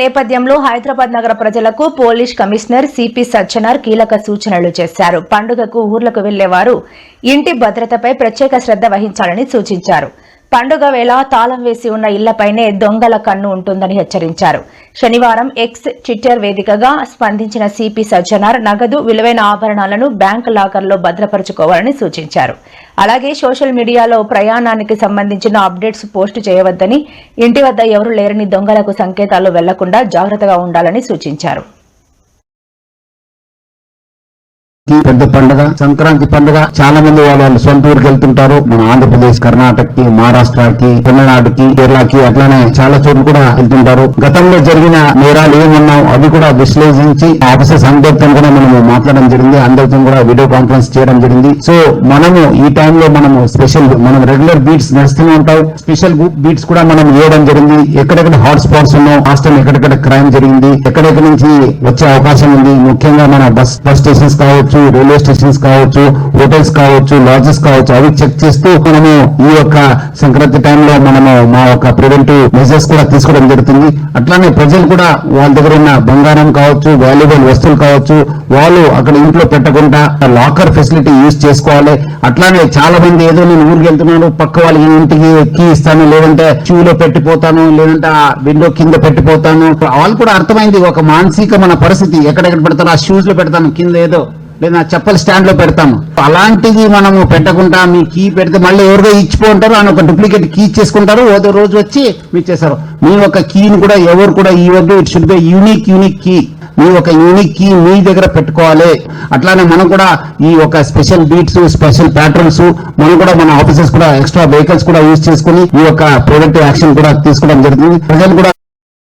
నేపథ్యంలో హైదరాబాద్ నగర ప్రజలకు పోలీస్ కమిషనర్ సిపి సజ్జనార్ కీలక సూచనలు చేశారు. పండుగకు ఊర్లకు వెళ్ళేవారు ఇంటి భద్రతపై ప్రత్యేక శ్రద్ధ వహించాలని సూచించారు. పండుగ వేళ తాళం వేసి ఉన్న ఇళ్ళపైనే దొంగల కన్ను ఉంటుందని హెచ్చరించారు. శనివారం ఎక్స్ ట్విట్టర్ వేదికగా స్పందించిన సిపి సజ్జనార్ నగదు విలువైన ఆభరణాలను బ్యాంక్ లాకర్లో భద్రపరుచుకోవాలని సూచించారు. అలాగే సోషల్ మీడియాలో ప్రయాణానికి సంబంధించిన అప్డేట్స్ పోస్ట్ చేయవద్దని ఇంటి వద్ద ఎవరు లేరని దొంగలకు సంకేతాలు వెళ్ళకుండా జాగ్రత్తగా ఉండాలని సూచించారు. సంక్రాంతి పెద్ద పండుగ. సంక్రాంతి పండుగ చాలా మంది వాళ్ళు వాళ్ళ సొంత ఊరికి వెళ్తుంటారు. మన ఆంధ్రప్రదేశ్ కర్ణాటకకి మహారాష్ట్రకి తమిళనాడుకి కేరళకి అట్లానే చాలా చోట్ల కూడా వెళ్తుంటారు. గతంలో జరిగిన నేరాలు ఏమన్నాం అవి కూడా విశ్లేషించి ఆఫీసర్స్ అందరితో కూడా మనము మాట్లాడడం జరిగింది. అందరితో కూడా వీడియో కాన్ఫరెన్స్ చేయడం జరిగింది. సో మనము ఈ టైంలో మనము స్పెషల్ మనం రెగ్యులర్ బీట్స్ నడుస్తూనే ఉంటాం. స్పెషల్ బీట్స్ కూడా మనం వేయడం జరిగింది. ఎక్కడెక్కడ హాట్ స్పాట్స్ ఉన్నాం హాస్టల్ ఎక్కడెక్కడ క్రైమ్ జరిగింది ఎక్కడెక్కడ నుంచి వచ్చే అవకాశం ఉంది ముఖ్యంగా మన బస్ బస్ స్టేషన్స్ కావచ్చు రైల్వే స్టేషన్స్ కావచ్చు హోటల్స్ కావచ్చు లాడ్జెస్ కావచ్చు అవి చెక్ చేస్తూ మనము ఈ యొక్క సంక్రాంతి టైంలో మనము మా యొక్క ప్రివెంటివ్ మెజర్స్ కూడా తీసుకోవడం జరుగుతుంది. అట్లానే ప్రజలు కూడా వాళ్ళ దగ్గర ఉన్న బంగారం కావచ్చు వాల్యుబుల్ వస్తువులు కావచ్చు వాళ్ళు అక్కడ ఇంట్లో పెట్టకుండా లాకర్ ఫెసిలిటీ యూజ్ చేసుకోవాలి. అట్లానే చాలా మంది ఏదో నేను ఊరికి వెళ్తున్నాను పక్క వాళ్ళ ఇంటికి కీ ఇస్తాను లేదంటే క్యూలో పెట్టిపోతాను లేదంటే ఆ విండో కింద పెట్టిపోతాను. వాళ్ళు కూడా అర్థమైంది ఒక మానసిక మన పరిస్థితి ఎక్కడెక్కడ పెడతాను ఆ షూస్లో పెడతాను కింద ఏదో. లేదా చెప్పల స్టాండ్లో పెడతాము. అలాంటిది మనము పెట్టకుండా మీ కీ పెడితే మళ్ళీ ఎవరిదో ఇచ్చిపోంటారు అని ఒక డూప్లికేట్ కీ ఇచ్చేసుకుంటారు ఓదో రోజు వచ్చి మీరు చేస్తారు. మీ యొక్క కీని కూడా ఎవరు కూడా ఇవ్వద్దు. It should be unique unique key మీ ఒక యూనిక్ కీ మీ దగ్గర పెట్టుకోవాలి. అట్లానే మనం కూడా ఈ ఒక స్పెషల్ బీట్స్ స్పెషల్ ప్యాటర్న్స్ మనం కూడా మన ఆఫీసెస్ కూడా ఎక్స్ట్రా వెహికల్స్ కూడా యూజ్ చేసుకుని ఈ యొక్క ప్రొడక్ట్ యాక్షన్ కూడా తీసుకోవడం జరుగుతుంది. ప్రజలు కూడా